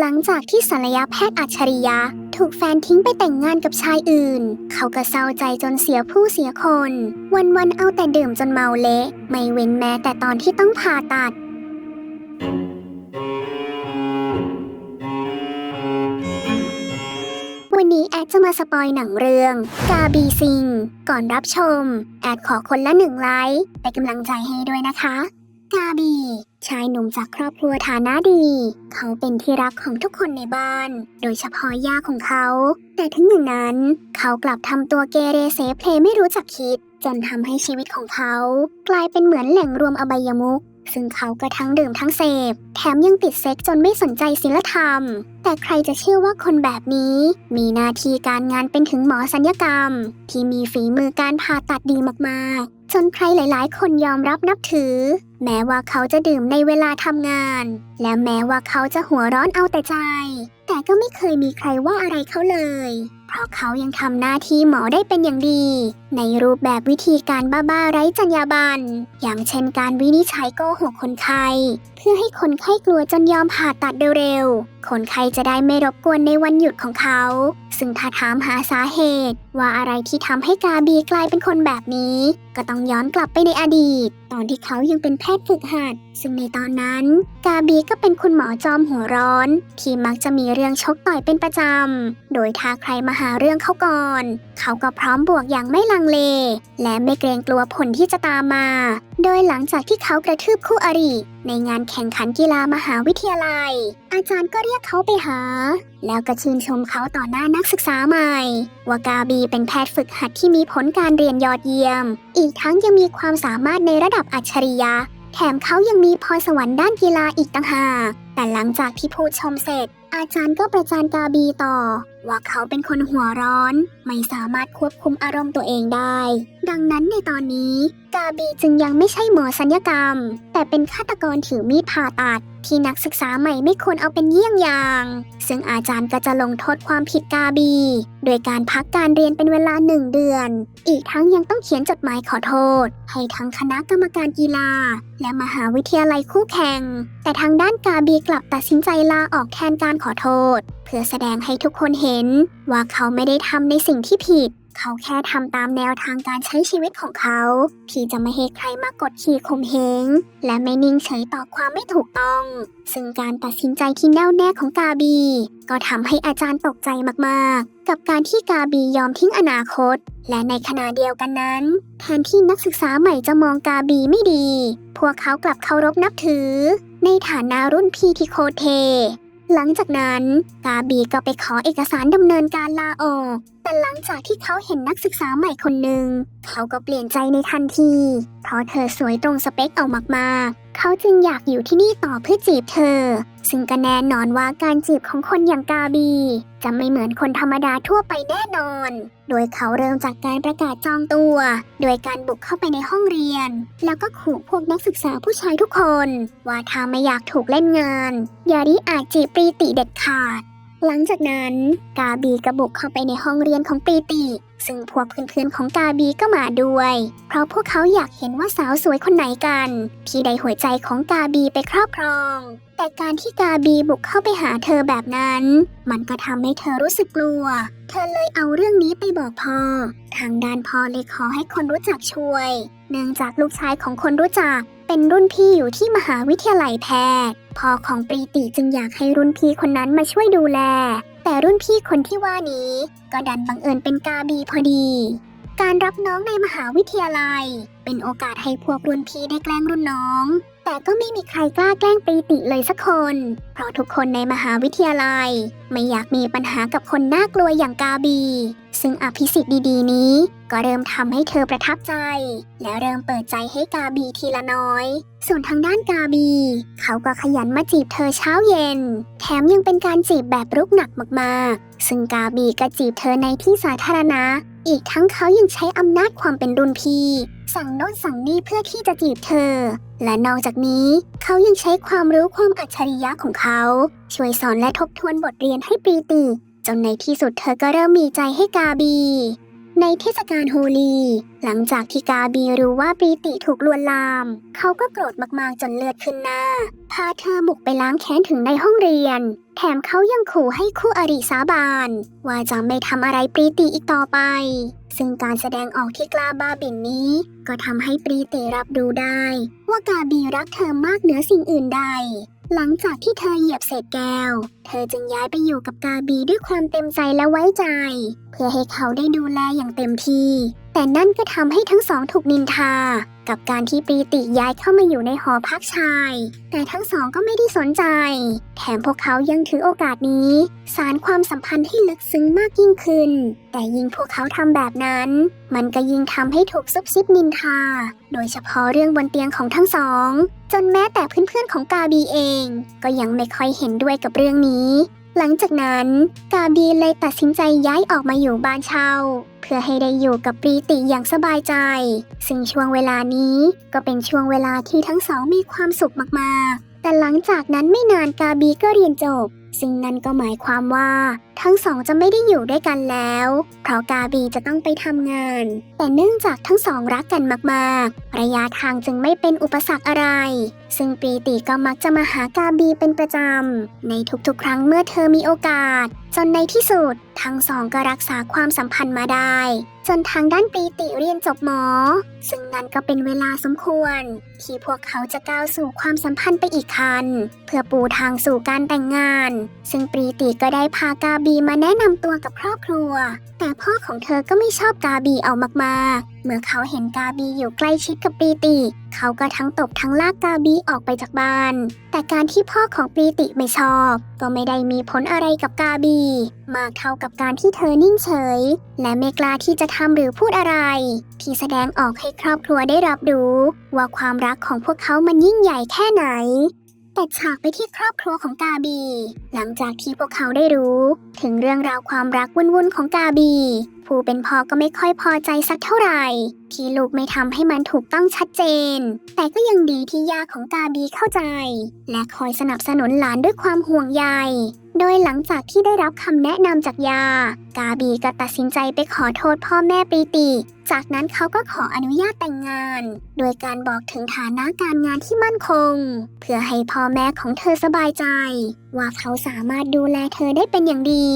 หลังจากที่ศัลยแพทย์อัจฉริยะ ถูกแฟนทิ้งไปแต่งงานกับชายอื่น เขาก็เศร้าใจจนเสียผู้เสียคน วันๆเอาแต่ดื่มจนเมาเละ ไม่เว้นแม้แต่ตอนที่ต้องผ่าตัดวันนี้แอดจะมาสปอยหนังเรื่อง กาบีซิง ก่อนรับชม แอดขอคนละหนึ่งไลค์เป็นกำลังใจให้ด้วยนะคะ กาบี ชายหนุ่มจากครอบครัวฐานะดี เขาเป็นที่รักของทุกคนในบ้าน โดยเฉพาะย่าของเขา แต่ถึงอย่างนั้น เขากลับทำตัวเกเรเซเพลไม่รู้จักคิด จนทำให้ชีวิตของเขา กลายเป็นเหมือนแหล่งรวมอบายมุขซึ่งเขาก็ทั้งดื่มทั้งเสพ แถมยังติดเซ็กจนไม่สนใจศีลธรรม แต่ใครจะเชื่อว่าคนแบบนี้ มีหน้าที่การงานเป็นถึงหมอสัญญกรรม ที่มีฝีมือการผ่าตัดดีมากๆ จนใครหลาย ๆ คนยอมรับนับถือ แม้ว่าเขาจะดื่มในเวลาทำงาน และแม้ว่าเขาจะหัวร้อนเอาแต่ใจ แต่ก็ไม่เคยมีใครว่าอะไรเขาเลย ราะเขายังทำหน้าที่หมอได้เป็นอย่างดี ในรูปแบบวิธีการบ้าๆไร้จรรยาบรรณอย่างเช่นการวินิจฉัยโกหกคนไข้ เพื่อให้คนไข้กลัวจนยอมผ่าตัดเร็วๆ คนไข้จะได้ไม่รบกวนในวันหยุดของเขา ซึ่งถ้าถามหาสาเหตุ ว่าอะไรที่ทำให้กาบีกลายเป็นคนแบบนี้ ก็ต้องย้อนกลับไปในอดีตตอนที่เขายังเป็นแพทย์ฝึกหัด ซึ่งในตอนนั้น กาบีก็เป็นคุณหมอจอมหัวร้อน ที่มักจะมีเรื่องชกต่อยเป็นประจำ โดยถ้าใครมาหาเรื่องเขาก่อน เขาก็พร้อมบวกอย่างไม่ลังเล และไม่เกรงกลัวผลที่จะตามมา โดยหลังจากที่เขากระทืบคู่อริ ในงานแข่งขันกีฬามหาวิทยาลัย อาจารย์ก็เรียกเขาไปหา แล้วก็ชื่นชมเขาต่อหน้านักศึกษาใหม่ ว่ากาบีเป็นแพทย์ฝึกหัดที่มีผลการเรียนยอดเยี่ยม อีกทั้งยังมีความสามารถในระดับอัจฉริยะ แถมเขายังมีพรสวรรค์ด้านกีฬาอีกต่างหาก แต่หลังจากที่พูดชมเสร็จ อาจารย์ก็ประจานกาบีต่อ ว่าเขาเป็นคนหัวร้อน ไม่สามารถควบคุมอารมณ์ตัวเองได้ ดังนั้นในตอนนี้ กาบีจึงยังไม่ใช่หมอสัญญกรรม แต่เป็นฆาตกรถือมีดผ่าตัด ที่นักศึกษาใหม่ไม่ควรเอาเป็นเยี่ยงอย่าง ซึ่งอาจารย์ก็จะลงโทษความผิดกาบี โดยการพักการเรียนเป็นเวลาหนึ่งเดือน อีกทั้งยังต้องเขียนจดหมายขอโทษ ให้ทั้งคณะกรรมการกีฬา และมหาวิทยาลัยคู่แข่ง แต่ทางด้านกาบีกลับตัดสินใจลาออกแทนการขอโทษ เพื่อแสดงให้ทุกคนเห็นว่าเขาไม่ได้ทำในสิ่งที่ผิด เขาแค่ทำตามแนวทางการใช้ชีวิตของเขา ที่จะไม่ให้ใครมากดขี่ข่มเหงและไม่นิ่งเฉยต่อความไม่ถูกต้อง ซึ่งการตัดสินใจที่แน่วแน่ของกาบี ก็ทำให้อาจารย์ตกใจมากๆ กับการที่กาบียอมทิ้งอนาคต และในขณะเดียวกันนั้น แทนที่นักศึกษาใหม่จะมองกาบีไม่ดี พวกเขากลับเคารพนับถือในฐานะรุ่นพี่ที่โคเท หลังจากนั้นกาบีก็ไปขอเอกสารดำเนินการลาออก แต่หลังจากที่เขาเห็นนักศึกษาใหม่คนหนึ่ง เขาก็เปลี่ยนใจในทันที เพราะเธอสวยตรงสเปคเอามากๆ เขาจึงอยากอยู่ที่นี่ต่อเพื่อจีบเธอ ซึ่งก็แน่นอนว่าการจีบของคนอย่างกาบี จะไม่เหมือนคนธรรมดาทั่วไปแน่นอน โดยเขาเริ่มจากการประกาศจองตัว โดยการบุกเข้าไปในห้องเรียน แล้วก็ขู่พวกนักศึกษาผู้ชายทุกคน ว่าถ้าไม่อยากถูกเล่นงานอย่าริอาจจีบปรีติเด็ดขาด หลังจากนั้นกาบีก็บุกเข้าไปในห้องเรียนของปีติ ซึ่งพวกเพื่อนๆของกาบีก็มาด้วย เพราะพวกเขาอยากเห็นว่าสาวสวยคนไหนกัน ที่ได้หัวใจของกาบีไปครอบครอง แต่การที่กาบีบุกเข้าไปหาเธอแบบนั้น มันก็ทำให้เธอรู้สึกกลัว เธอเลยเอาเรื่องนี้ไปบอกพ่อ ทางด้านพ่อเลยขอให้คนรู้จักช่วย เนื่องจากลูกชายของคนรู้จักเป็นรุ่นพี่อยู่ที่มหาวิทยาลัยแพทย์ พ่อของปรีติจึงอยากให้รุ่นพี่คนนั้นมาช่วยดูแล แต่รุ่นพี่คนที่ว่านี้ ก็ดันบังเอิญเป็นกาบีพอดี การรับน้องในมหาวิทยาลัย เป็นโอกาสให้พวกรุ่นพี่ได้แกล้งรุ่นน้อง แต่ก็ไม่มีใครกล้าแกล้งปรีติเลยสักคน เพราะทุกคนในมหาวิทยาลัย ไม่อยากมีปัญหากับคนน่ากลัวอย่างกาบี ซึ่งอภิสิทธิ์ดีๆ นี้ ก็เริ่มทำให้เธอประทับใจ แล้วเริ่มเปิดใจให้กาบีทีละน้อย ส่วนทางด้านกาบี เขาก็ขยันมาจีบเธอเช้าเย็น แถมยังเป็นการจีบแบบรุกหนักมากๆ ซึ่งกาบีก็จีบเธอในที่สาธารณะ อีกทั้งเขายังใช้อำนาจความเป็นรุ่นพี่ สั่งโน้นสั่งนี่เพื่อที่จะจีบเธอ และนอกจากนี้ เขายังใช้ความรู้ความอัจฉริยะของเขา ช่วยสอนและทบทวนบทเรียนให้ปีติจนในที่สุดเธอก็เริ่มมีใจให้กาบี ในเทศกาลโฮลี หลังจากที่กาบีรู้ว่าปรีติถูกลวนลาม เขาก็โกรธมากๆจนเลือดขึ้นหน้า พาเธอบุกไปล้างแค้นถึงในห้องเรียน แถมเขายังขู่ให้คู่อริสาบาน ว่าจะไม่ทำอะไรปรีติอีกต่อไป ซึ่งการแสดงออกที่กล้าบ้าบิ่นนี้ ก็ทำให้ปรีติรับรู้ได้ ว่ากาบีรักเธอมากเหนือสิ่งอื่นใด หลังจากที่เธอเหยียบเศษแก้ว เธอจึงย้ายไปอยู่กับกาบีด้วยความเต็มใจและไว้ใจ เพื่อให้เขาได้ดูแลอย่างเต็มที่ แต่นั่นก็ทำให้ทั้งสองถูกนินทา กับการที่ปรีติย้ายเข้ามาอยู่ในหอพักชาย แต่ทั้งสองก็ไม่ได้สนใจ แถมพวกเขายังถือโอกาสนี้ สารความสัมพันธ์ให้ลึกซึ้งมากยิ่งขึ้น แต่ยิ่งพวกเขาทำแบบนั้น มันก็ยิ่งทำให้ถูกซุบซิบนินทา โดยเฉพาะเรื่องบนเตียงของทั้งสอง จนแม้แต่เพื่อนๆของกาบีเอง ก็ยังไม่ค่อยเห็นด้วยกับเรื่องนี้ หลังจากนั้น กาบีเลยตัดสินใจย้ายออกมาอยู่บ้านเช่า เพื่อให้ได้อยู่กับปรีติอย่างสบายใจ ซึ่งช่วงเวลานี้ก็เป็นช่วงเวลาที่ทั้งสองมีความสุขมากๆ แต่หลังจากนั้นไม่นานกาบีก็เรียนจบ ซึ่งนั่นก็หมายความว่า ทั้งสองจะไม่ได้อยู่ด้วยกันแล้ว เพราะกาบีจะต้องไปทำงาน แต่เนื่องจากทั้งสองรักกันมากๆ ระยะทางจึงไม่เป็นอุปสรรคอะไร ซึ่งปีติก็มักจะมาหากาบีเป็นประจำ ในทุกๆ ครั้งเมื่อเธอมีโอกาส จนในที่สุด ทั้งสองก็รักษาความสัมพันธ์มาได้ จนทางด้านปีติเรียนจบหมอ ซึ่งนั่นก็เป็นเวลาสมควร ที่พวกเขาจะก้าวสู่ความสัมพันธ์ไปอีกคัน เพื่อปูทางสู่การแต่งงาน ซึ่งปรีติก็ได้พากาบีมาแนะนำตัวกับครอบครัว แต่พ่อของเธอก็ไม่ชอบกาบีเอามากๆ เมื่อเขาเห็นกาบีอยู่ใกล้ชิดกับปรีติ เขาก็ทั้งตบทั้งลากกาบีออกไปจากบ้าน แต่การที่พ่อของปรีติไม่ชอบ ก็ไม่ได้มีผลอะไรกับกาบี มากเท่ากับการที่เธอนิ่งเฉย และไม่กล้าที่จะทำหรือพูดอะไร ที่แสดงออกให้ครอบครัวได้รับรู้ว่าความรักของพวกเขามันยิ่งใหญ่แค่ไหน แต่ฉากไปที่ครอบครัวของกาบี หลังจากที่พวกเขาได้รู้ ถึงเรื่องราวความรักวุ่นๆของกาบี ผู้เป็นพ่อก็ไม่ค่อยพอใจสักเท่าไหร่ ที่ลูกไม่ทำให้มันถูกต้องชัดเจน แต่ก็ยังดีที่ย่าของกาบีเข้าใจ และคอยสนับสนุนหลานด้วยความห่วงใยโดยหลังจากที่ได้รับคำแนะนำจากยา กาบีก็ตัดสินใจไปขอโทษพ่อแม่ปรีติ จากนั้นเขาก็ขออนุญาตแต่งงาน โดยการบอกถึงฐานะการงานที่มั่นคง เพื่อให้พ่อแม่ของเธอสบายใจ ว่าเขาสามารถดูแลเธอได้เป็นอย่างดี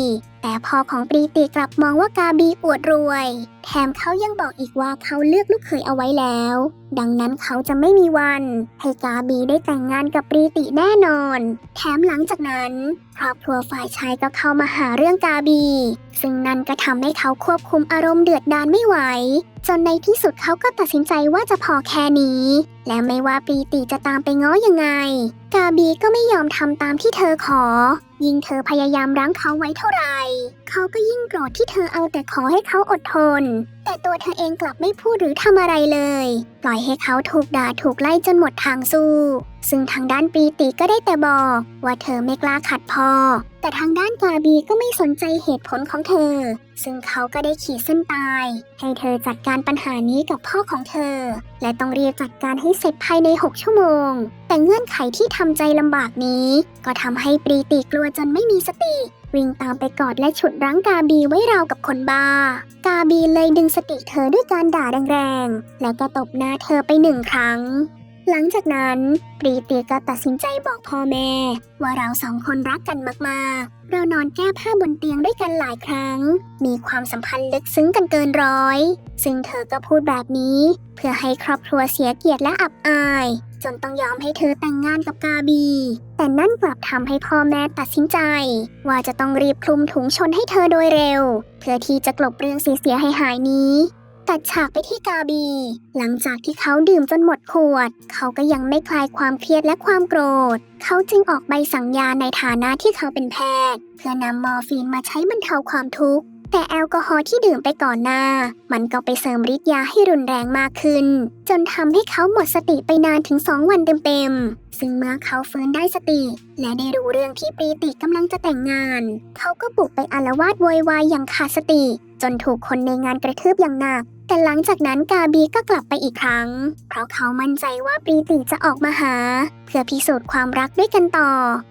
แต่พ่อของปรีติกลับมองว่ากาบีอวดรวยแถมเขายังบอกอีกว่าเขาเลือกลูกเขยเอาไว้แล้ว ดังนั้นเขาจะไม่มีวัน ให้กาบีได้แต่งงานกับปรีติแน่นอน แถมหลังจากนั้น ครอบครัวฝ่ายชายก็เข้ามาหาเรื่องกาบี ซึ่งนั่นก็ทำให้เขาควบคุมอารมณ์เดือดดาลไม่ไหว จนในที่สุดเขาก็ตัดสินใจว่าจะพอแค่นี้ และไม่ว่าปรีติจะตามไปง้อยังไง กาบีก็ไม่ยอมทำตามที่เธอขอ ยิ่งเธอพยายามรั้งเขาไว้เท่าไหร่ เขาก็ยิ่งโกรธที่เธอเอาแต่ขอให้เขาอดทน แต่ตัวเธอเองกลับไม่พูดหรือทำอะไรเลย ปล่อยให้เขาถูกด่าถูกไล่จนหมดทางสู้ ซึ่งทางด้านปรีติก็ได้แต่บอก ว่าเธอไม่กล้าขัดพ่อแต่ทางด้านกาบีก็ไม่สนใจเหตุผลของเธอ ซึ่งเขาก็ได้ขีดเส้นตาย ให้เธอจัดการปัญหานี้กับพ่อของเธอ และต้องเรียบจัดการให้เสร็จภายใน 6 ชั่วโมง แต่เงื่อนไขที่ทำใจลำบากนี้ ก็ทำให้ปรีติกลัวจนไม่มีสติ วิ่งตามไปกอดและฉุดรั้งกาบีไว้ราวกับคนบ้า กาบีเลยดึงสติเธอด้วยการด่าแรงๆ แล้วก็ตบหน้าเธอไปหนึ่งครั้ง หลังจากนั้นปรีติก็ตัดสินใจบอกพ่อแม่ ว่าเราสองคนรักกันมากๆ เรานอนแก้ผ้าบนเตียงด้วยกันหลายครั้ง มีความสัมพันธ์ลึกซึ้งกันเกินร้อย ซึ่งเธอก็พูดแบบนี้ เพื่อให้ครอบครัวเสียเกียรติและอับอาย จนต้องยอมให้เธอแต่งงานกับกาบี แต่นั่นกลับทำให้พ่อแม่ตัดสินใจ ว่าจะต้องรีบคลุมถุงชนให้เธอโดยเร็ว เพื่อที่จะกลบเรื่องเสียหายหายนี้ตัดฉากไปที่กาบี หลังจากที่เขาดื่มจนหมดขวด เขาก็ยังไม่คลายความเครียดและความโกรธ เขาจึงออกใบสั่งยาในฐานะที่เขาเป็นแพทย์ เพื่อนำมอร์ฟีนมาใช้บรรเทาความทุกข์ แต่แอลกอฮอล์ที่ดื่มไปก่อนหน้า มันก็ไปเสริมฤทธิ์ยาให้รุนแรงมากขึ้น จนทำให้เขาหมดสติไปนานถึง2วันเต็มๆ ซึ่งเมื่อเขาฟื้นได้สติ และได้รู้เรื่องที่ปรีติกำลังจะแต่งงาน เขาก็บุกไปอาละวาดโวยวายอย่างขาดสติ จนถูกคนในงานกระทืบอย่างหนัก แต่หลังจากนั้นกาบีก็กลับไปอีกครั้ง เพราะเขามั่นใจว่าปรีติจะออกมาหา เพื่อพิสูจน์ความรักด้วยกันต่อ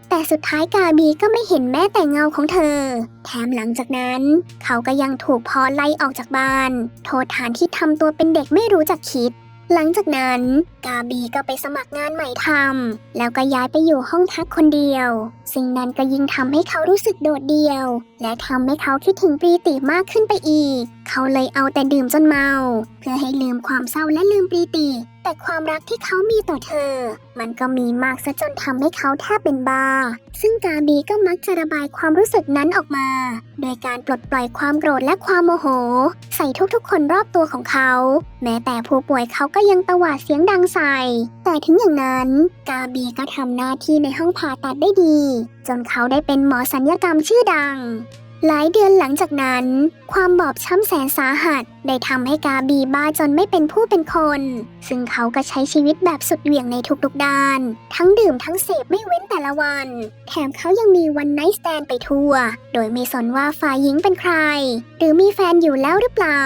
แต่สุดท้ายกาบีก็ไม่เห็นแม้แต่เงาของเธอ แถมหลังจากนั้น เขาก็ยังถูกพอไล่ออกจากบ้าน โทษฐานที่ทำตัวเป็นเด็กไม่รู้จักคิดหลังจากนั้น กาบีก็ไปสมัครงานใหม่ทำแล้วก็ย้ายไปอยู่ห้องพักคนเดียว สิ่งนั้นก็ยิ่งทำให้เขารู้สึกโดดเดี่ยว และทำให้เขาคิดถึงปรีติมากขึ้นไปอีก เขาเลยเอาแต่ดื่มจนเมา เพื่อให้ลืมความเศร้าและลืมปรีติ แต่ความรักที่เขามีต่อเธอ มันก็มีมากซะจนทำให้เขาแทบเป็นบ้า ซึ่งกาบีก็มักจะระบายความรู้สึกนั้นออกมา โดยการปลดปล่อยความโกรธและความโมโห ใส่ทุกๆ คนรอบตัวของเขา แม้แต่ผู้ป่วยเขาก็ยังตวาดเสียงดังใส่ แต่ถึงอย่างนั้น กาบีก็ทำหน้าที่ในห้องผ่าตัดได้ดี จนเขาได้เป็นหมอสัญญกรรมชื่อดัง หลายเดือนหลังจากนั้น ความบอบช้ำแสนสาหัสได้ทำให้กาบีบ้าจนไม่เป็นผู้เป็นคน ซึ่งเขาก็ใช้ชีวิตแบบสุดเหวี่ยงในทุกๆด้าน ทั้งดื่มทั้งเสพไม่เว้นแต่ละวัน แถมเขายังมีวันไนท์สแตนไปทั่ว โดยไม่สนว่าฝ่ายหญิงเป็นใคร หรือมีแฟนอยู่แล้วหรือเปล่า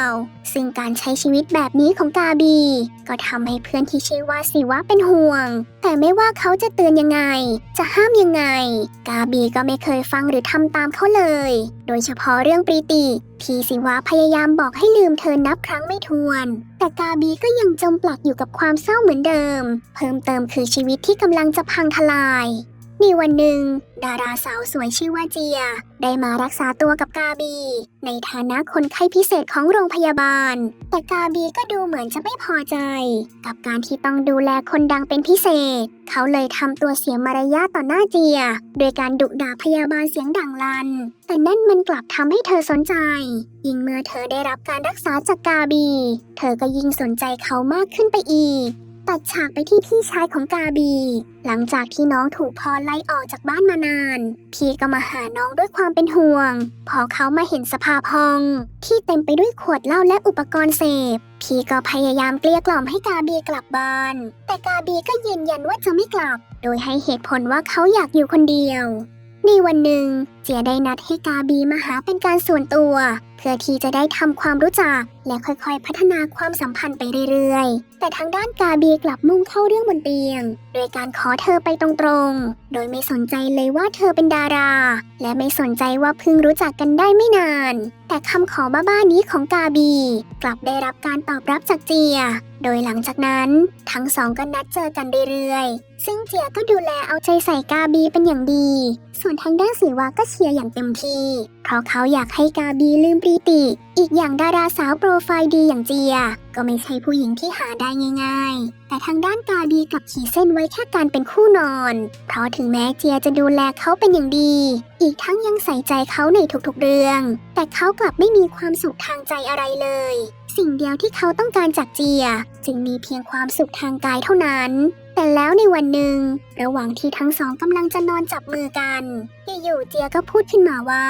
ซึ่งการใช้ชีวิตแบบนี้ของกาบี ก็ทำให้เพื่อนที่ชื่อว่าสิวะเป็นห่วง แต่ไม่ว่าเขาจะเตือนยังไง จะห้ามยังไง กาบีก็ไม่เคยฟังหรือทำตามเขาเลย โดยเฉพาะเรื่องปรีติพี่สิวะพยายามบอกให้ลืมเธอนับครั้งไม่ถ้วน แต่กาบีก็ยังจมปลักอยู่กับความเศร้าเหมือนเดิม เพิ่มเติมคือชีวิตที่กำลังจะพังทลาย มีวันหนึ่ง ดาราสาวสวยชื่อว่าเจีย ได้มารักษาตัวกับกาบี ในฐานะคนไข้พิเศษของโรงพยาบาล แต่กาบีก็ดูเหมือนจะไม่พอใจ กับการที่ต้องดูแลคนดังเป็นพิเศษ เขาเลยทำตัวเสียมารยาทต่อหน้าเจีย โดยการดุด่าพยาบาลเสียงดังลัน แต่นั่นมันกลับทำให้เธอสนใจ ยิ่งเมื่อเธอได้รับการรักษาจากกาบี เธอก็ยิ่งสนใจเขามากขึ้นไปอีก ตัดฉากไปที่พี่ชายของกาบี หลังจากที่น้องถูกพ่อไล่ออกจากบ้านมานาน พี่ก็มาหาน้องด้วยความเป็นห่วง พอเขามาเห็นสภาพห้อง ที่เต็มไปด้วยขวดเหล้าและอุปกรณ์เสพ พี่ก็พยายามเกลี้ยกล่อมให้กาบีกลับบ้าน แต่กาบีก็ยืนยันว่าจะไม่กลับ โดยให้เหตุผลว่าเขาอยากอยู่คนเดียว ในวันหนึ่งเจียได้นัดให้กาบีมาหาเป็นการส่วนตัว พื่อที่จะได้ทำความรู้จัก และค่อยๆ พัฒนาความสัมพันธ์ไปเรื่อยๆ แต่ทางด้านกาบีกลับมุ่งเข้าเรื่องบนเตียง โดยการขอเธอไปตรงๆ โดยไม่สนใจเลยว่าเธอเป็นดารา และไม่สนใจว่าเพิ่งรู้จักกันได้ไม่นาน แต่คำขอบ้าๆนี้ของกาบี กลับได้รับการตอบรับจากเจีย โดยหลังจากนั้น ทั้งสองก็นัดเจอกันเรื่อยๆ ซึ่งเจียก็ดูแลเอาใจใส่กาบีเป็นอย่างดี ส่วนทางด้านสีวาก็เชียร์อย่างเต็มที่ เพราะเขาอยากให้กาบีลืมปรีติ อีกอย่างดาราสาวโปรไฟล์ดีอย่างเจีย ก็ไม่ใช่ผู้หญิงที่หาได้ง่าย ๆ แต่ทางด้านกาบีกลับขีดเส้นไว้แค่การเป็นคู่นอน เพราะถึงแม้เจียจะดูแลเขาเป็นอย่างดี อีกทั้งยังใส่ใจเขาในทุกๆเรื่อง แต่เขากลับไม่มีความสุขทางใจอะไรเลย สิ่งเดียวที่เขาต้องการจากเจีย จึงมีเพียงความสุขทางกายเท่านั้นแต่แล้วในวันหนึ่ง ระหว่างที่ทั้งสองกำลังจะนอนจับมือกันอยู่ๆเจียก็พูดขึ้นมาว่า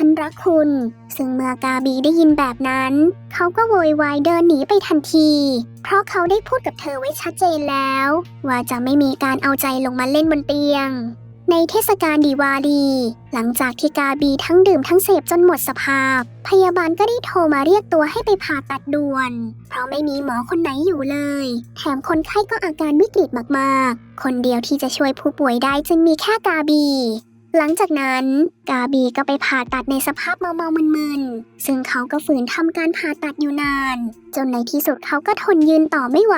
ฉันรักคุณ ซึ่งเมื่อกาบีได้ยินแบบนั้น เขาก็โวยวายเดินหนีไปทันที เพราะเขาได้พูดกับเธอไว้ชัดเจนแล้ว ว่าจะไม่มีการเอาใจลงมาเล่นบนเตียง ในเทศกาลดีวาลีหลังจากที่กาบีทั้งดื่มทั้งเสพจนหมดสภาพ พยาบาลก็ได้โทรมาเรียกตัวให้ไปผ่าตัดด่วน เพราะไม่มีหมอคนไหนอยู่เลย แถมคนไข้ก็อาการวิกฤตมากๆ คนเดียวที่จะช่วยผู้ป่วยได้จึงมีแค่กาบี หลังจากนั้นกาบีก็ไปผ่าตัดในสภาพเมาๆมึนๆ ซึ่งเขาก็ฝืนทำการผ่าตัดอยู่นาน จนในที่สุดเขาก็ทนยืนต่อไม่ไหว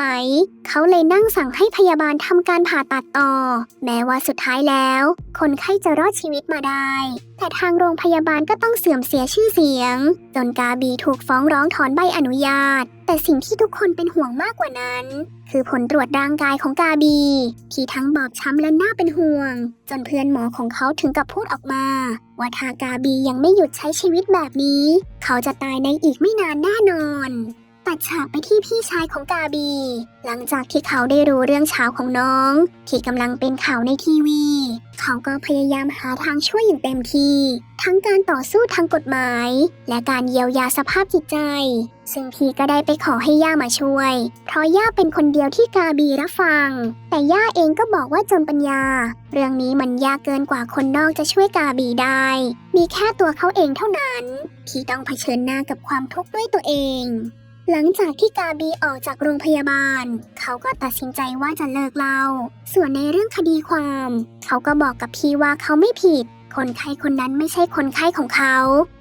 เขาเลยนั่งสั่งให้พยาบาลทำการผ่าตัดต่อ แม้ว่าสุดท้ายแล้ว คนไข้จะรอดชีวิตมาได้ แต่ทางโรงพยาบาลก็ต้องเสื่อมเสียชื่อเสียง จนกาบีถูกฟ้องร้องถอนใบอนุญาต แต่สิ่งที่ทุกคนเป็นห่วงมากกว่านั้น คือผลตรวจร่างกายของกาบี ที่ทั้งบอบช้ำและน่าเป็นห่วง จนเพื่อนหมอของเขาถึงกับพูดออกมา ว่าถ้ากาบียังไม่หยุดใช้ชีวิตแบบนี้ เขาจะตายในอีกไม่นานแน่นอน ตัดฉากไปที่พี่ชายของกาบี หลังจากที่เขาได้รู้เรื่องเช้าของน้อง ที่กำลังเป็นข่าวในทีวี เขาก็พยายามหาทางช่วยอย่างเต็มที่ ทั้งการต่อสู้ทางกฎหมาย และการเยียวยาสภาพจิตใจ ซึ่งพี่ก็ได้ไปขอให้ย่ามาช่วย เพราะย่าเป็นคนเดียวที่กาบีรับฟัง แต่ย่าเองก็บอกว่าจนปัญญา เรื่องนี้มันยากเกินกว่าคนนอกจะช่วยกาบีได้ มีแค่ตัวเขาเองเท่านั้น ที่ต้องเผชิญหน้ากับความทุกข์ด้วยตัวเอง หลังจากที่กาบีออกจากโรงพยาบาล เขาก็ตัดสินใจว่าจะเลิกเล่า ส่วนในเรื่องคดีความ เขาก็บอกกับพี่ว่าเขาไม่ผิด คนไข้คนนั้นไม่ใช่คนไข้ของเขา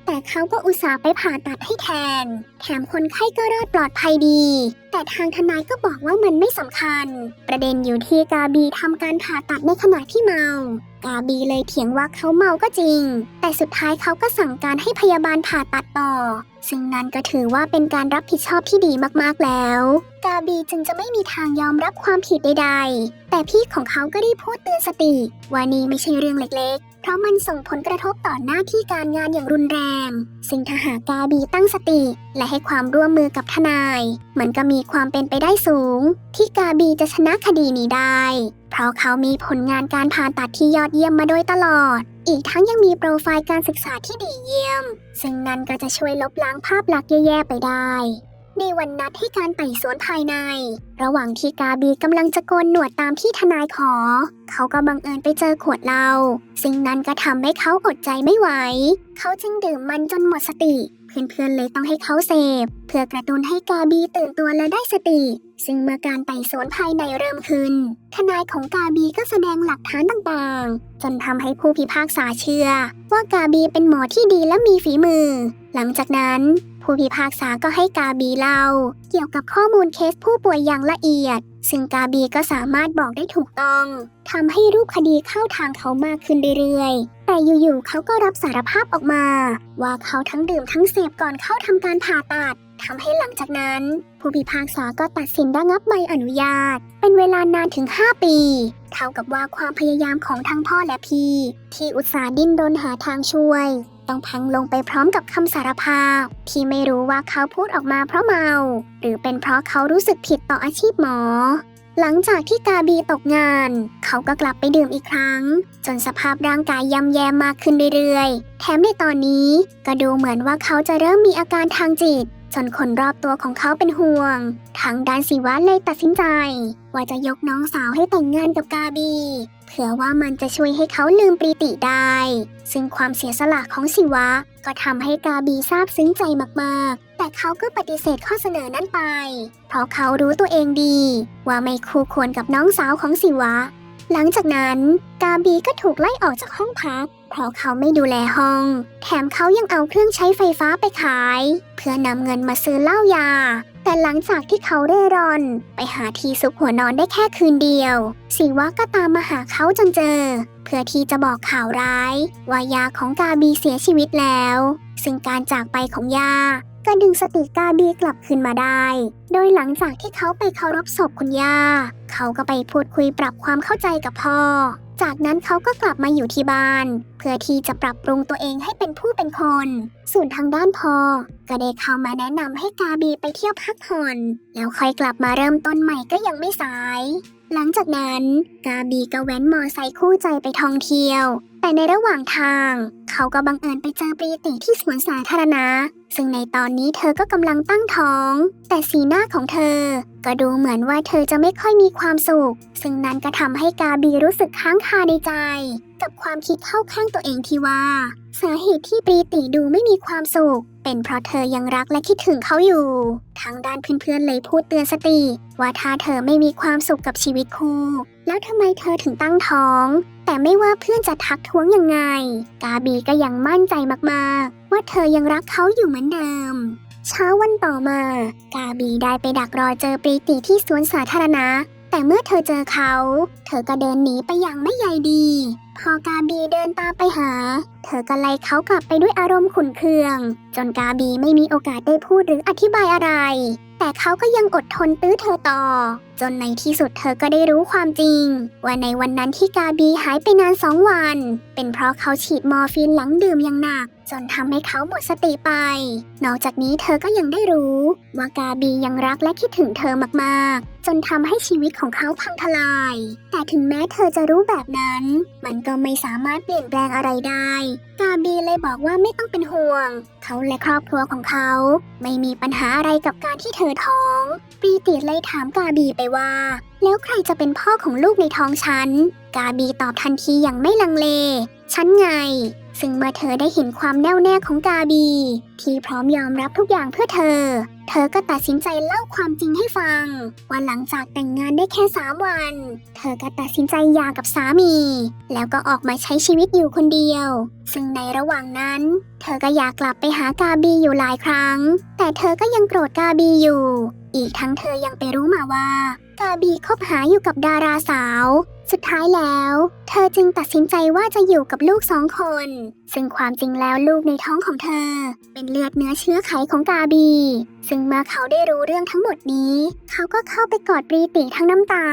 แต่เขาก็อุตส่าห์ไปผ่าตัดให้แทน แถมคนไข้ก็รอดปลอดภัยดี แต่ทางทนายก็บอกว่ามันไม่สำคัญ ประเด็นอยู่ที่กาบีทำการผ่าตัดในขณะที่เมา กาบีเลยเถียงว่าเขาเมาก็จริง แต่สุดท้ายเขาก็สั่งการให้พยาบาลผ่าตัดต่อ ซึ่งนั่นก็ถือว่าเป็นการรับผิดชอบที่ดีมากๆแล้ว กาบีจึงจะไม่มีทางยอมรับความผิดใดๆ แต่พี่ของเขาก็ได้พูดเตือนสติว่านี่ไม่ใช่เรื่องเล็กๆ เพราะมันส่งผลกระทบต่อหน้าที่การงานอย่างรุนแรง ซึ่งถ้าหากกาบีตั้งสติ และให้ความร่วมมือกับทนาย มันก็มีความเป็นไปได้สูง ที่กาบีจะชนะคดีนี้ได้ เพราะเขามีผลงานการผ่าตัดที่ยอดเยี่ยมมาโดยตลอด อีกทั้งยังมีโปรไฟล์การศึกษาที่ดีเยี่ยม ซึ่งนั่นก็จะช่วยลบล้างภาพลักษณ์แย่ๆไปได้ ในวันนัดให้การไต่สวนภายใน ระหว่างที่กาบีกำลังจะโกนหนวดตามที่ทนายขอ เขาก็บังเอิญไปเจอขวดเหล้าสิ่งนั้นก็ทำให้เขาอดใจไม่ไหว เขาจึงดื่มมันจนหมดสติ เพื่อนๆเลยต้องให้เขาเสพ เพื่อกระตุ้นให้กาบีตื่นตัวและได้สติ ซึ่งเมื่อการไต่สวนภายในเริ่มขึ้น ทนายของกาบีก็แสดงหลักฐานต่างๆ จนทำให้ผู้พิพากษาเชื่อ ว่ากาบีเป็นหมอที่ดีและมีฝีมือ หลังจากนั้น ผู้พิพากษาก็ให้กาบีเล่า เกี่ยวกับข้อมูลเคสผู้ป่วยอย่างละเอียด ซึ่งกาบีก็สามารถบอกได้ถูกต้องทำให้รูปคดีเข้าทางเขามากขึ้นเรื่อยๆ แต่อยู่ๆเขาก็รับสารภาพออกมา ว่าเขาทั้งดื่มทั้งเสพก่อนเข้าทำการผ่าตัดทำให้หลังจากนั้น ผู้พิพากษาก็ตัดสินระงับใบอนุญาต เป็นเวลานานถึง 5 ปี เท่ากับว่าความพยายามของทั้งพ่อและพี่ ที่อุตส่าห์ดิ้นรนหาทางช่วย ต้องพังลงไปพร้อมกับคำสารภาพ ที่ไม่รู้ว่าเขาพูดออกมาเพราะเมา หรือเป็นเพราะเขารู้สึกผิดต่ออาชีพหมอ หลังจากที่กาบีตกงาน เขาก็กลับไปดื่มอีกครั้ง จนสภาพร่างกายย่ำแย่มากขึ้นเรื่อยๆ แถมในตอนนี้ก็ดูเหมือนว่าเขาจะเริ่มมีอาการทางจิต จนคนรอบตัวของเขาเป็นห่วง ทางด้านศิวะเลยตัดสินใจ ว่าจะยกน้องสาวให้แต่งงานกับกาบี เผื่อว่ามันจะช่วยให้เขาลืมปรีติได้ ซึ่งความเสียสละของศิวะ ก็ทำให้กาบีซาบซึ้งใจมากๆ แต่เขาก็ปฏิเสธข้อเสนอนั้นไป เพราะเขารู้ตัวเองดี ว่าไม่คู่ควรกับน้องสาวของศิวะ หลังจากนั้น กาบีก็ถูกไล่ออกจากห้องพัก เพราะเขาไม่ดูแลห้อง แถมเขายังเอาเครื่องใช้ไฟฟ้าไปขาย เพื่อนำเงินมาซื้อเหล้ายา แต่หลังจากที่เขาเร่ร่อน ไปหาที่ซุกหัวนอนได้แค่คืนเดียวสิวะก็ตามมาหาเขาจนเจอ เพื่อที่จะบอกข่าวร้าย ว่ายาของกาบีเสียชีวิตแล้ว ซึ่งการจากไปของยา ก็ดึงสติกาบีกลับคืนมาได้ โดยหลังจากที่เขาไปเคารพศพคุณย่า เขาก็ไปพูดคุยปรับความเข้าใจกับพ่อ จากนั้นเขาก็กลับมาอยู่ที่บ้าน เพื่อที่จะปรับปรุงตัวเองให้เป็นผู้เป็นคน ส่วนทางด้านพ่อก็ได้เข้ามาแนะนำให้กาบีไปเที่ยวพักผ่อน แล้วค่อยกลับมาเริ่มต้นใหม่ก็ยังไม่สาย หลังจากนั้น กาบีก็แว้นมอไซค์คู่ใจไปท่องเที่ยว แต่ในระหว่างทาง เขาก็บังเอิญไปเจอปรีติที่สวนสาธารณะ ซึ่งในตอนนี้เธอก็กำลังตั้งท้อง แต่สีหน้าของเธอ ก็ดูเหมือนว่าเธอจะไม่ค่อยมีความสุข ซึ่งนั้นก็ทำให้กาบีรู้สึกค้างคาในใจ กับความคิดเข้าข้างตัวเองที่ว่า สาเหตุที่ปรีติดูไม่มีความสุข เป็นเพราะเธอยังรักและคิดถึงเขาอยู่ ทางด้านเพื่อนๆเลยพูดเตือนสติ ว่าถ้าเธอไม่มีความสุขกับชีวิตคู่ แล้วทำไมเธอถึงตั้งท้อง แต่ไม่ว่าเพื่อนจะทักท้วงยังไง กาบีก็ยังมั่นใจมากๆ ว่าเธอยังรักเขาอยู่เหมือนเดิม เช้าวันต่อมา กาบีได้ไปดักรอเจอปรีติที่สวนสาธารณะ แต่เมื่อเธอเจอเขา เธอก็เดินหนีไปอย่างไม่ใยดี พอกาบีเดินตามไปหา เธอก็ไล่เขากลับไปด้วยอารมณ์ขุ่นเคือง จนกาบีไม่มีโอกาสได้พูดหรืออธิบายอะไร แต่เขาก็ยังอดทนตื้อเธอต่อ จนในที่สุดเธอก็ได้รู้ความจริง ว่าในวันนั้นที่กาบีหายไปนานสองวัน เป็นเพราะเขาฉีดมอร์ฟีนหลังดื่มอย่างหนัก จนทำให้เขาหมดสติไป นอกจากนี้เธอก็ยังได้รู้ ว่ากาบียังรักและคิดถึงเธอมากๆ นทำให้ชีวิตของเขาพังทลาย แต่ถึงแม้เธอจะรู้แบบนั้น มันก็ไม่สามารถเปลี่ยนแปลงอะไรได้ กาบีเลยบอกว่าไม่ต้องเป็นห่วง เขาและครอบครัวของเขา ไม่มีปัญหาอะไรกับการที่เธอท้อง ปรีติเลยถามกาบีไปว่า แล้วใครจะเป็นพ่อของลูกในท้องฉัน กาบีตอบทันทีอย่างไม่ลังเล ฉันไง ซึ่งเมื่อเธอได้เห็นความแน่วแน่ของกาบี ที่พร้อมยอมรับทุกอย่างเพื่อเธอ เธอก็ตัดสินใจเล่าความจริงให้ฟัง ว่าหลังจากแต่งงานได้แค่ 3 วัน เธอก็ตัดสินใจหย่ากับสามี แล้วก็ออกมาใช้ชีวิตอยู่คนเดียว ซึ่งในระหว่างนั้น เธอก็อยากกลับไปหากาบีอยู่หลายครั้ง แต่เธอก็ยังโกรธกาบีอยู่ อีกทั้งเธอยังไปรู้มาว่ากาบีคบหาอยู่กับดาราสาว สุดท้ายแล้ว เธอจึงตัดสินใจว่าจะอยู่กับลูกสองคน ซึ่งความจริงแล้วลูกในท้องของเธอ เป็นเลือดเนื้อเชื้อไขของกาบี ซึ่งเมื่อเขาได้รู้เรื่องทั้งหมดนี้ เขาก็เข้าไปกอดปรีติทั้งน้ำตา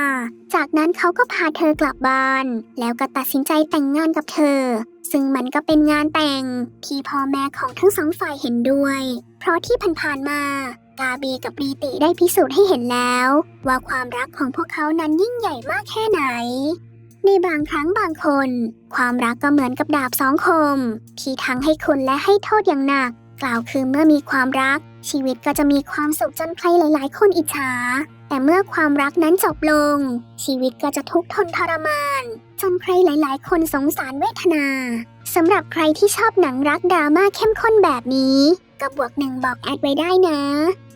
จากนั้นเขาก็พาเธอกลับบ้าน แล้วก็ตัดสินใจแต่งงานกับเธอ ซึ่งมันก็เป็นงานแต่งที่พ่อแม่ของทั้งสองฝ่ายเห็นด้วย เพราะที่ผ่านๆมา กาบีกับปรีติได้พิสูจน์ให้เห็นแล้ว ว่าความรักของพวกเขานั้นยิ่งใหญ่มากแค่ไหน ในบางครั้งบางคน ความรักก็เหมือนกับดาบสองคม ที่ทั้งให้คุณและให้โทษอย่างหนัก กล่าวคือเมื่อมีความรัก ชีวิตก็จะมีความสุขจนใครหลาย ๆ คนอิจฉาแต่เมื่อความรักนั้นจบลง ชีวิตก็จะทุกข์ทนทรมาน จนใครหลาย ๆ คนสงสารเวทนาสำหรับใครที่ชอบหนังรักดราม่าเข้มข้นแบบนี้ ก็บวกหนึ่งบอกแอดไว้ได้นะ